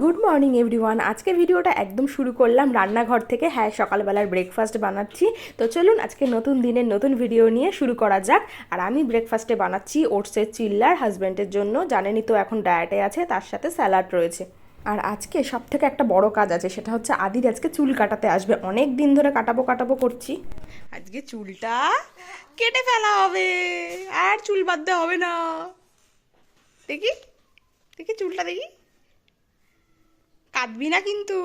Good morning everyone আজকে ভিডিওটা একদম শুরু করলাম রান্নাঘর থেকে। হ্যাঁ সকালবেলার ব্রেকফাস্ট বানাচ্ছি। তো চলুন আজকে নতুন দিনের নতুন ভিডিও নিয়ে শুরু করা যাক। আর আমি ব্রেকফাস্টে বানাচ্ছি ওটসের চিল্লার হাজব্যান্ডের জন্য। জানেনই তো এখন ডায়েটে আছে, তার সাথে স্যালাড রয়েছে। আর আজকে সব থেকে একটা বড় কাজ আছে, সেটা হচ্ছে আদির আজকে চুল কাটাতে আসবে। অনেক দিন ধরে কাটাবো কাটাবো করছি। আজকে চুলটা কেটে ফেলা হবে, আর চুল বাঁধতে হবে না। দেখি দেখি চুলটা দেখি। কাঁদবি না কিন্তু।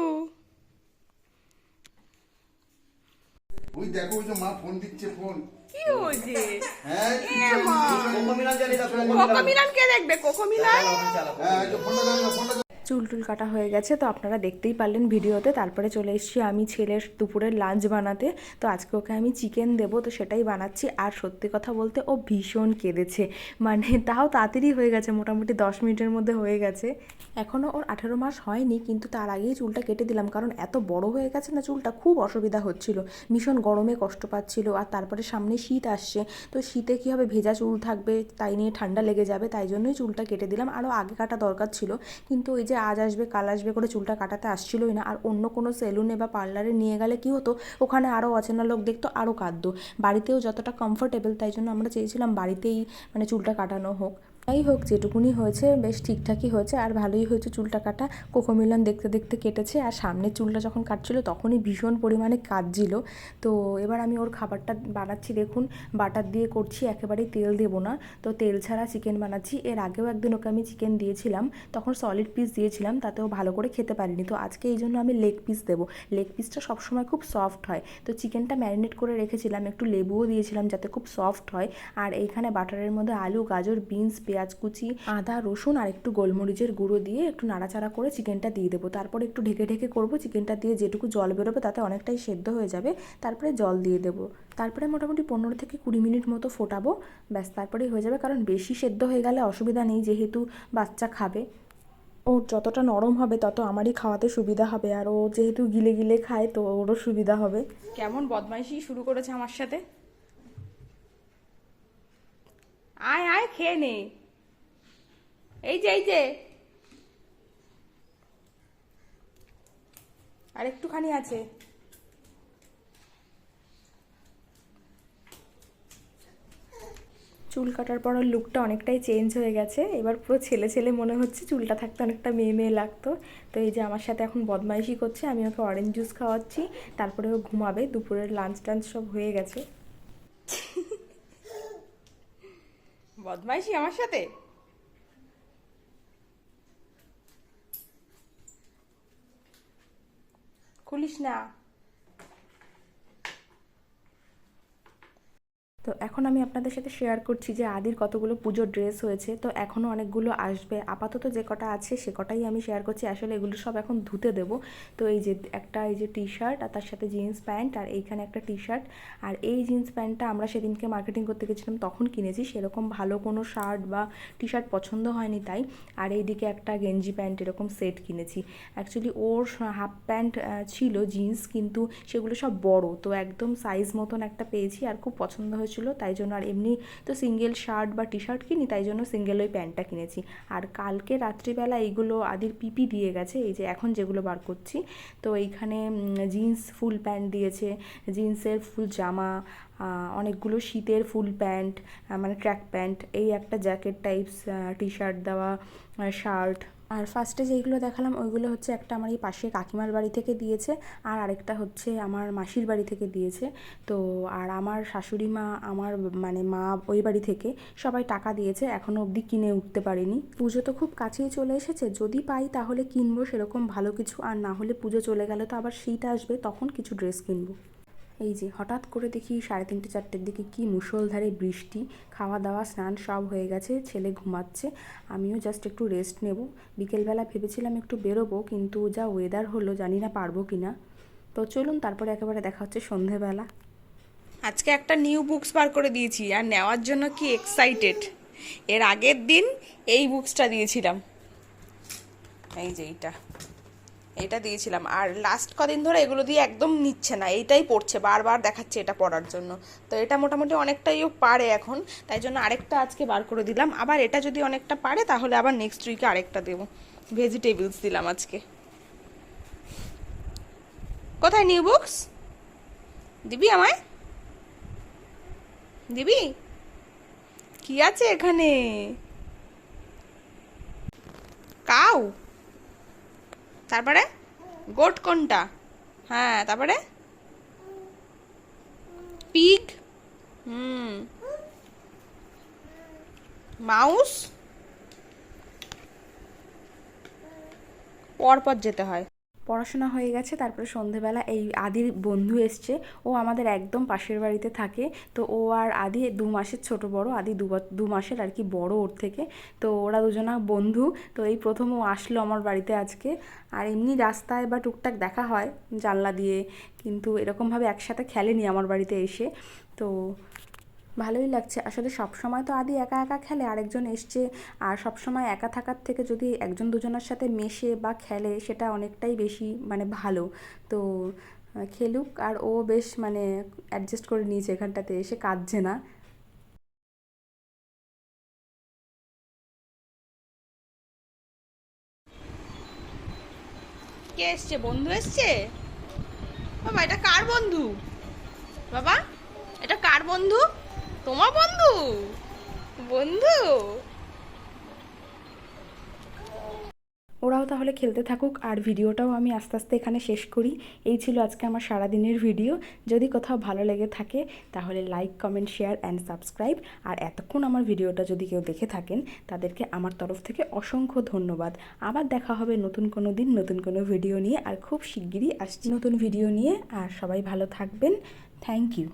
ওই দেখো ওই যে মা ফোন দিচ্ছে ফোন। কি হয়েছে? হ্যাঁ কোকো মিলান কে দেখবে? কোকো মিলান হ্যাঁ ফোনটা। চুল টুল কাটা হয়ে গেছে, তো আপনারা দেখতেই পারলেন ভিডিওতে। তারপরে চলে এসেছি আমি ছেলের দুপুরের লাঞ্চ বানাতে। তো আজকে ওকে আমি চিকেন দেবো, তো সেটাই বানাচ্ছি। আর সত্যি কথা বলতে ও ভীষণ কেঁদেছে। মানে তাও তাড়াতাড়ি হয়ে গেছে, মোটামুটি দশ মিনিটের মধ্যে হয়ে গেছে। এখনও ওর আঠেরো মাস হয়নি, কিন্তু তার আগেই চুলটা কেটে দিলাম। কারণ এত বড় হয়ে গেছে না, চুলটা খুব অসুবিধা হচ্ছিল। ভীষণ গরমে কষ্ট পাচ্ছিল, আর তারপরে সামনে শীত আসছে। তো শীতে কী হবে, ভেজা চুল থাকবে, তাই নিয়ে ঠান্ডা লেগে যাবে, তাই জন্যই চুলটা কেটে দিলাম। আরও আগে কাটা দরকার ছিল, কিন্তু ওই যে আজ আসবে, কাল আসবে করে চুলটা কাটাতে আসছিলই না। আর অন্য কোনো সেলুনে বা পার্লারে নিয়ে গেলে কী হতো? ওখানে আরও অচেনা লোক দেখতো আরও কাঁদতো। বাড়িতেও যতটা কমফোর্টেবল তাই জন্য আমরা চেয়েছিলাম বাড়িতেই মানে চুলটা কাটানো হোক। যাই হোক, যেটুকুনি হয়েছে বেশ ঠিকঠাকই হয়েছে। আর ভালোই হয়েছে চুলটা কাটা। কোকোমিলন দেখতে দেখতে কেটেছে। আর সামনের চুলটা যখন কাটছিল, তখনই ভীষণ পরিমাণে কাটছিল তো এবার আমি ওর খাবারটা বানাচ্ছি, দেখুন। বাটার দিয়ে করছি, একেবারেই তেল দেবো না। তো তেল ছাড়া চিকেন বানাচ্ছি। এর আগেও একদিন ওকে আমি চিকেন দিয়েছিলাম। তখন সলিড পিস দিয়েছিলাম, তাতেও ভালো করে খেতে পারিনি। তো আজকে এই জন্য আমি লেগ পিস দেবো। লেগ পিসটা সবসময় খুব সফট হয়। তো চিকেনটা ম্যারিনেট করে রেখেছিলাম, একটু লেবুও দিয়েছিলাম যাতে খুব সফট হয়। আর এইখানে বাটারের মধ্যে আলু, গাজর বিনস পেঁয়াজ কুচি, আদা, রসুন আর একটু গোলমরিচের গুঁড়ো দিয়ে একটু নাড়াচাড়া করে চিকেনটা দিয়ে দেবো। তারপরে একটু ঢেকে ঢেকে করব। চিকেনটা দিয়ে যেটুকু জল বেরোবে তাতে অনেকটাই সেদ্ধ হয়ে যাবে। তারপরে জল দিয়ে দেবো। তারপরে মোটামুটি পনেরো থেকে কুড়ি মিনিট মতো ফোটাবো। ব্যাস, তারপরেই হয়ে যাবে। কারণ বেশি সেদ্ধ হয়ে গেলে অসুবিধা নেই যেহেতু বাচ্চা খাবে। ও যতটা নরম হবে তত আমারই খাওয়াতে সুবিধা হবে। আর ও যেহেতু গিলে গিলে খায় তো ওরও সুবিধা হবে। কেমন বদমাইশি শুরু করেছে আমার সাথে? আয় আয়, খেয়ে নে। এই যে এই যে। আর একটুখানি আছে। চুল কাটার পর লুকটা অনেকটাই চেঞ্জ হয়ে গেছে। এবার পুরো ছেলে ছেলে মনে হচ্ছে চুলটা থাকতে অনেকটা মেয়ে মেয়ে লাগতো। তো এই যে আমার সাথে এখন বদমাইশি করছে, আমি ওকে অরেঞ্জ জুস খাওয়াচ্ছি। তারপরে ও ঘুমাবে, দুপুরের লাঞ্চ টাঞ্চ সব হয়ে গেছে। বদমাইশি আমার সাথে? খুলিস না। তো এখন আমি আপনাদের সাথে শেয়ার করছি যে আদির কতগুলো পুজোর ড্রেস হয়েছে। তো এখনও অনেকগুলো আসবে। আপাতত যে কটা আছে, সে কটাই আমি শেয়ার করছি। আসলে এগুলো সব এখন ধুতে দেবো। তো এই যে একটা এই যে টি শার্ট আর তার সাথে জিন্স প্যান্ট আর এইখানে একটা টি শার্ট আর এই জিন্স প্যান্টটা আমরা সেদিনকে মার্কেটিং করতে গেছিলাম, তখন কিনেছি। সেরকম ভালো কোনো শার্ট বা টি শার্ট পছন্দ হয়নি তাই। আর এইদিকে একটা গেঞ্জি প্যান্ট এরকম সেট কিনেছি। অ্যাকচুয়ালি ওর হাফ প্যান্ট ছিল জিন্স কিন্তু সেগুলো সব বড়। তো একদম সাইজ মতন একটা পেয়েছি। আর খুব পছন্দ হয়েছিল, তাই জন্য আর এমনি তো সিঙ্গেল শার্ট বা টি শার্ট কিনি, তাই জন্য সিঙ্গেল ওই প্যান্টটা কিনেছি। আর কালকে রাত্রিবেলা এইগুলো আদির পিপি দিয়ে গেছে, এই যে এখন যেগুলো বার করছি, তো এইখানে জিন্স ফুল প্যান্ট দিয়েছে জিন্সের ফুল জামা অনেকগুলো শীতের ফুল প্যান্ট মানে ট্র্যাক প্যান্ট এই একটা জ্যাকেট টাইপস টি শার্ট দেওয়া শার্ট আর ফার্স্টে যেইগুলো দেখালাম, ওইগুলো হচ্ছে একটা আমার এই পাশে কাকিমার বাড়ি থেকে দিয়েছে আর আরেকটা হচ্ছে আমার মাসির বাড়ি থেকে দিয়েছে। তো আর আমার শাশুড়ি মা, আমার মানে মা ওই বাড়ি থেকে সবাই টাকা দিয়েছে এখনও অবধি কিনে উঠতে পারিনি। পুজো তো খুব কাছেই চলে এসেছে, যদি পাই তাহলে কিনবো, সেরকম ভালো কিছু। আর না হলে পুজো চলে গেলে তো আবার শীত আসবে, তখন কিছু ড্রেস কিনবো। এই যে হঠাৎ করে দেখি সাড়ে তিনটে, চারটের দিকে কি মুষলধারে বৃষ্টি খাওয়া দাওয়া স্নান সব হয়ে গেছে, ছেলে ঘুমাচ্ছে। আমিও জাস্ট একটু রেস্ট নেব। বিকেলবেলা ভেবেছিলাম একটু বেরোবো, কিন্তু যা ওয়েদার হলো জানি না পারব কি না তো চলুন, তারপরে একেবারে দেখা হচ্ছে সন্ধেবেলা। আজকে একটা নিউ বুকস বার করে দিয়েছি, আর নেওয়ার জন্য কি এক্সাইটেড এর আগের দিন এই বুকসটা দিয়েছিলাম। এই যে এইটা। এটা দিয়েছিলাম। আর লাস্ট কদিন ধরে এগুলো দিয়ে একদম নিচ্ছে না, এইটাই পড়ছে, বারবার দেখাচ্ছে এটা পড়ার জন্য। তো এটা মোটামুটি অনেকটাই পারে এখন, তাই জন্য আরেকটা আজকে বার করে দিলাম। আবার এটা যদি অনেকটা পারে, তাহলে আবার নেক্সট উইকে আরেকটা দেবো। ভেজিটেবলস দিলাম আজকে। কোথায় নিউ বুকস দিবি আমায়? দিবি? কি আছে এখানে কাউ তারপরে? গোট কোনটা? হ্যাঁ তারপরে? পিগ। হুম। মাউস। পরপর যেতে হয়। পড়াশোনা হয়ে গেছে, তারপরে সন্ধেবেলা এই আদির বন্ধু এসছে, ও আমাদের একদম পাশের বাড়িতে থাকে, তো ও আর আদি দু মাসের ছোট বড়, আদি দু মাসের আর কি বড় ওর থেকে, তো ওরা দুজনা বন্ধু, তো এই প্রথম ও আসলো আমার বাড়িতে আজকে, আর এমনি রাস্তায় বা টুকটাক দেখা হয় জানলা দিয়ে, কিন্তু এরকমভাবে একসাথে খেলেনি আমার বাড়িতে এসে, তো ভালোই লাগছে। আসলে সব সময় তো আদি একা একা খেলে, আরেকজন এসছে আর সব সময় একা থাকার থেকে যদি একজন দুজনের সাথে মেশে বা খেলে, সেটা অনেকটাই বেশি মানে ভালো। তো খেলুক আর ও বেশ মানে অ্যাডজাস্ট করে নিয়েছে এখানটাতে, এসে কাঁদছে না। কে এসছে? বন্ধু এসছে? বাবা, এটা কার বন্ধু? বাবা, এটা কার বন্ধু? তোমার বন্ধু? বন্ধু? ওরাও তাহলে খেলতে থাকুক, আর ভিডিওটাও আমি আস্তে আস্তে এখানে শেষ করি। এই ছিল আজকে আমার সারাদিনের ভিডিও। যদি কোথাও ভালো লেগে থাকে, তাহলে like comment share and subscribe আর এতক্ষণ আমার ভিডিওটা যদি কেউ দেখে থাকেন, তাদেরকে আমার তরফ থেকে অসংখ্য ধন্যবাদ। আবার দেখা হবে নতুন কোনো দিন, নতুন কোনো ভিডিও নিয়ে। আর খুব শিগগিরই আসছি নতুন ভিডিও নিয়ে। আর সবাই ভালো থাকবেন। Thank you